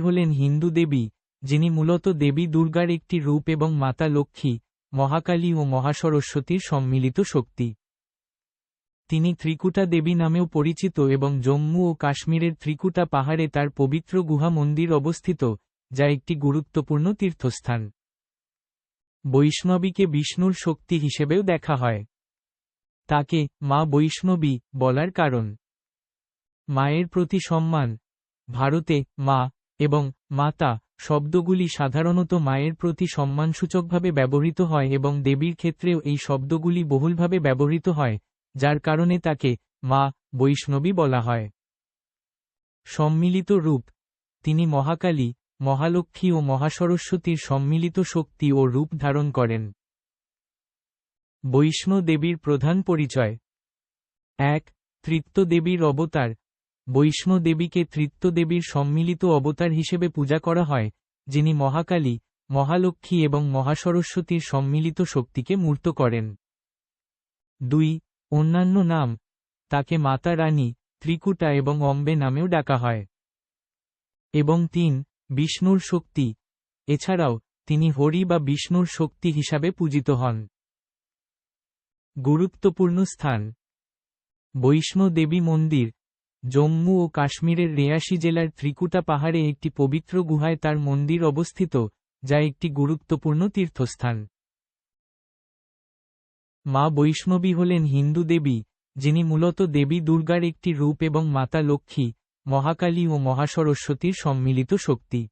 হলেন হিন্দু দেবী, যিনি মূলত দেবী দুর্গার একটি রূপ এবং মাতা লক্ষ্মী, মহাকালী ও মহাসরস্বতীর সম্মিলিত শক্তি। তিনি ত্রিকুটা দেবী নামেও পরিচিত এবং জম্মু ও কাশ্মীরের ত্রিকুটা পাহাড়ে তার পবিত্র গুহা মন্দির অবস্থিত, যা একটি গুরুত্বপূর্ণ তীর্থস্থান। বৈষ্ণবীকে বিষ্ণুর শক্তি হিসেবেও দেখা হয়। তাকে মা বৈষ্ণবী বলার কারণ। মায়ের প্রতি সম্মান। ভারতে মা এবং মাতা শব্দগুলি সাধারণত মায়ের প্রতি সম্মানসূচকভাবে ব্যবহৃত হয় এবং দেবীর ক্ষেত্রেও এই শব্দগুলি বহুলভাবে ব্যবহৃত হয়, যার কারণে তাকে মা বৈষ্ণবী বলা হয়। সম্মিলিত রূপ, তিনি মহাকালী, মহালক্ষ্মী ও মহাসরস্বতীর সম্মিলিত শক্তি ও রূপ ধারণ করেন। বৈষ্ণো দেবীর প্রধান পরিচয়, এক, তৃত্ব দেবীর অবতার বৈষ্ণো দেবীকে তৃত্ব দেবীর সম্মিলিত অবতার হিসেবে পূজা করা হয়, যিনি মহাকালী, মহালক্ষ্মী এবং মহাসরস্বতীর সম্মিলিত শক্তিকে মূর্ত করেন। দুই, অন্যান্য নাম, তাকে মাতা রানী, ত্রিকুটা এবং অম্বে নামেও ডাকা হয়। এবং তিন, বিষ্ণুর শক্তি, এছাড়াও তিনি হরি বা বিষ্ণুর শক্তি হিসাবে পূজিত হন। গুরুত্বপূর্ণ স্থান বৈষ্ণদেবী মন্দির জম্মু ও কাশ্মীরের রেয়াসি জেলার ত্রিকুটা পাহাড়ে একটি পবিত্র গুহায় তার মন্দির অবস্থিত, যা একটি গুরুত্বপূর্ণ তীর্থস্থান। মা বৈষ্ণবী হলেন হিন্দু দেবী, যিনি মূলত দেবী দুর্গার একটি রূপ এবং মাতা লক্ষ্মী, মহাকালী ও মহাসরস্বতীর সম্মিলিত শক্তি।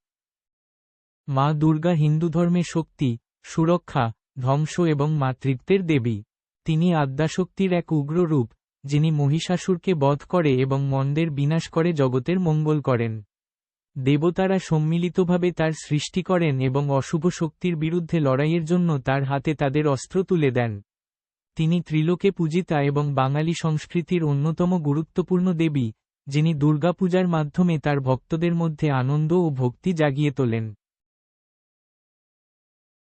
মা দুর্গা হিন্দু ধর্মে শক্তি, সুরক্ষা, ধ্বংস এবং মাতৃত্বের দেবী। তিনি আদ্যাশক্তির এক উগ্র রূপ যিনি মহিষাসুরকে বধ করে এবং মন্দের বিনাশ করে জগতের মঙ্গল করেন। দেবতারা সম্মিলিতভাবে তার সৃষ্টি করেন এবং অশুভ শক্তির বিরুদ্ধে লড়াইয়ের জন্য তার হাতে তাদের অস্ত্র তুলে দেন। তিনি ত্রিলোকে পূজিতা এবং বাঙালি সংস্কৃতির অন্যতম গুরুত্বপূর্ণ দেবী, যিনি দুর্গাপূজার মাধ্যমে তার ভক্তদের মধ্যে আনন্দ ও ভক্তি জাগিয়ে তোলেন।